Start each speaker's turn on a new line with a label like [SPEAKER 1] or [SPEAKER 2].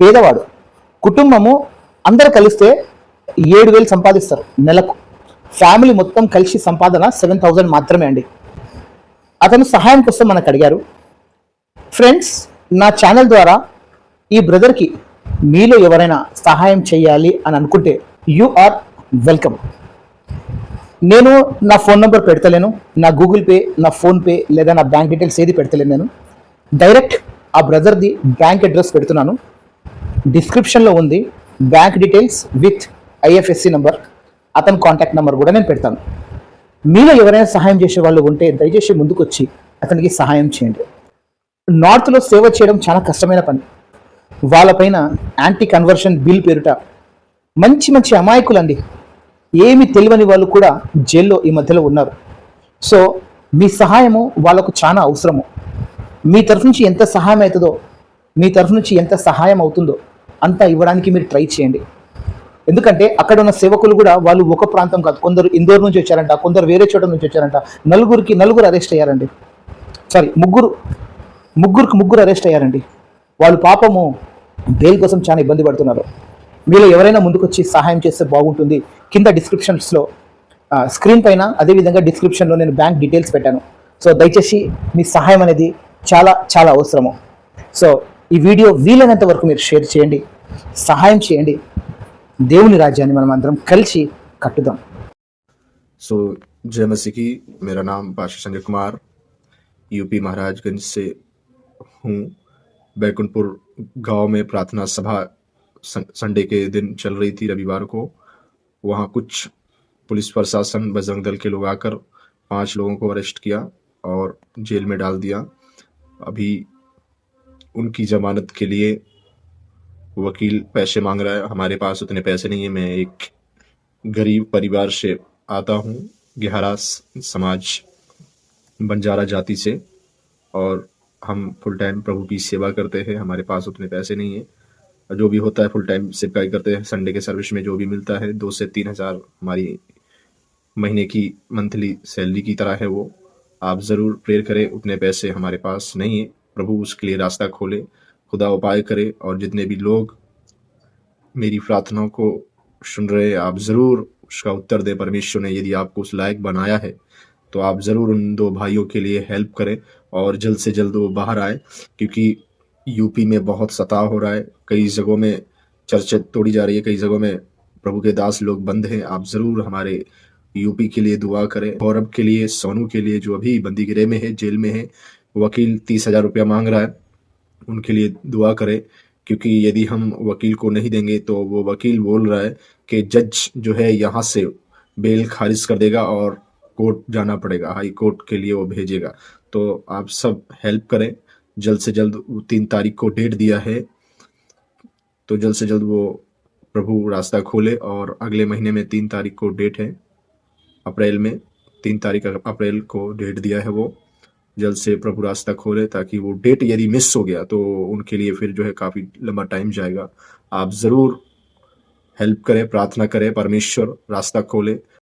[SPEAKER 1] పేదవాడు. కుటుంబము అందరు కలిస్తే ఏడు వేలు సంపాదిస్తారు నెలకు. ఫ్యామిలీ మొత్తం కలిసి సంపాదన సెవెన్ థౌజండ్ మాత్రమే అండి. అతను సహాయం కోసం మనకు అడిగారు. ఫ్రెండ్స్ నా ఛానల్ ద్వారా ఈ బ్రదర్కి మీలో ఎవరైనా సహాయం చేయాలి అని అనుకుంటే యు ఆర్ వెల్కమ్. నేను నా ఫోన్ నెంబర్ పెడతలేను నా గూగుల్ పే నా ఫోన్పే లేదా నా బ్యాంక్ డీటెయిల్స్ ఏది పెడతలేను నేను. డైరెక్ట్ ఆ బ్రదర్ది బ్యాంక్ అడ్రస్ పెడుతున్నాను. డిస్క్రిప్షన్లో ఉంది bank details with IFSC number. అతని కాంటాక్ట్ నెంబర్ కూడా నేను పెడతాను. మీలో ఎవరైనా సహాయం చేసే వాళ్ళు ఉంటే దయచేసి ముందుకొచ్చి అతనికి సహాయం చేయండి. నార్త్లో సేవ చేయడం చాలా కష్టమైన పని. వాళ్ళపైన యాంటీ కన్వర్షన్ బిల్ పేరుట మంచి మంచి అమాయకులండి. ఏమి తెలియని వాళ్ళు కూడా జైల్లో ఈ మధ్యలో ఉన్నారు. సో మీ సహాయము వాళ్ళకు చాలా అవసరము. మీ తరఫు నుంచి ఎంత సహాయం అవుతుందో మీ తరఫు నుంచి ఎంత సహాయం అవుతుందో అంతా ఇవ్వడానికి మీరు ట్రై చేయండి. ఎందుకంటే అక్కడ ఉన్న సేవకులు కూడా వాళ్ళు ఒక ప్రాంతం కాదు కొందరు ఇందోర్ నుంచి వచ్చారంట కొందరు వేరే చోట నుంచి వచ్చారంట నలుగురికి నలుగురు అరెస్ట్ అయ్యారండి. సారీ ముగ్గురు ముగ్గురికి ముగ్గురు అరెస్ట్ అయ్యారండి. వాళ్ళు పాపము బెయిల్ కోసం చాలా ఇబ్బంది పడుతున్నారు. మీలో ఎవరైనా ముందుకొచ్చి సహాయం చేస్తే బాగుంటుంది. కింద డిస్క్రిప్షన్స్లో స్క్రీన్ పైన అదేవిధంగా డిస్క్రిప్షన్లో నేను బ్యాంక్ డీటెయిల్స్ పెట్టాను. సో దయచేసి మీ సహాయం అనేది చాలా చాలా అవసరము. సో ఈ వీడియో వీలైనంత వరకు మీరు షేర్ చేయండి సహాయం చేయండి దేవుని రాజ్యాన్ని మనం అందరం కలిసి కట్టుదాం
[SPEAKER 2] सो जय मसीह की मेरा नाम पाशा संजय कुमार यूपी महाराजगंज से हूँ बैकुंठपुर गांव में प्रार्थना सभा सन- संडे के दिन चल रही थी रविवार को वहाँ कुछ पुलिस प्रशासन बजरंग दल के लोग आकर पांच लोगों को अरेस्ट किया और जेल में डाल दिया अभी उनकी जमानत के लिए वकील पैसे मांग रहा है। हमारे पास उतने पैसे नहीं है। मैं एक गरीब परिवार से आता हूँ, गहरा समाज बंजारा जाति से, और हम फुल टाइम प्रभु की सेवा करते हैं। हमारे पास उतने पैसे नहीं है। जो भी होता है फुल टाइम सेवकाई करते हैं। संडे के सर्विस में जो भी मिलता है, दो से तीन हज़ार हमारी महीने की मंथली सैलरी की तरह है वो। आप ज़रूर प्रेयर करें, उतने पैसे हमारे पास नहीं है। प्रभु उसके लिए रास्ता खोले, खुदा उपाय करे और जितने भी लोग मेरी प्रार्थनाओं को सुन रहे आप ज़रूर उसका उत्तर दें। परमेश्वर ने यदि आपको उस लायक बनाया है तो आप ज़रूर उन दो भाइयों के लिए हेल्प करें और जल्द से जल्द वो बाहर आए, क्योंकि यूपी में बहुत सताव हो रहा है। कई जगहों में चर्चा तोड़ी जा रही है, कई जगहों में प्रभु के दास लोग बंद हैं। आप ज़रूर हमारे यूपी के लिए दुआ करें, गौरव के लिए, सोनू के लिए, जो अभी बंदी गिरे में है, जेल में है वकील तीस हज़ार रुपया मांग रहा है, उनके लिए दुआ करें, क्योंकि यदि हम वकील को नहीं देंगे तो वो वकील बोल रहा है कि जज जो है यहाँ से बेल खारिज कर देगा और कोर्ट जाना पड़ेगा, हाई कोर्ट के लिए वो भेजेगा। तो आप सब हेल्प करें, जल्द से जल्द तीन तारीख को डेट दिया है तो जल्द से जल्द वो प्रभु रास्ता खोले और अगले महीने में तीन तारीख को डेट है, अप्रैल में, तीन तारीख अप्रैल को डेट दिया है वो। जल्द से प्रभु रास्ता खोले ताकि वो डेट यदि मिस हो गया तो उनके लिए फिर जो है काफ़ी लंबा टाइम जाएगा। आप ज़रूर हेल्प करें, प्रार्थना करें, परमेश्वर रास्ता खोले।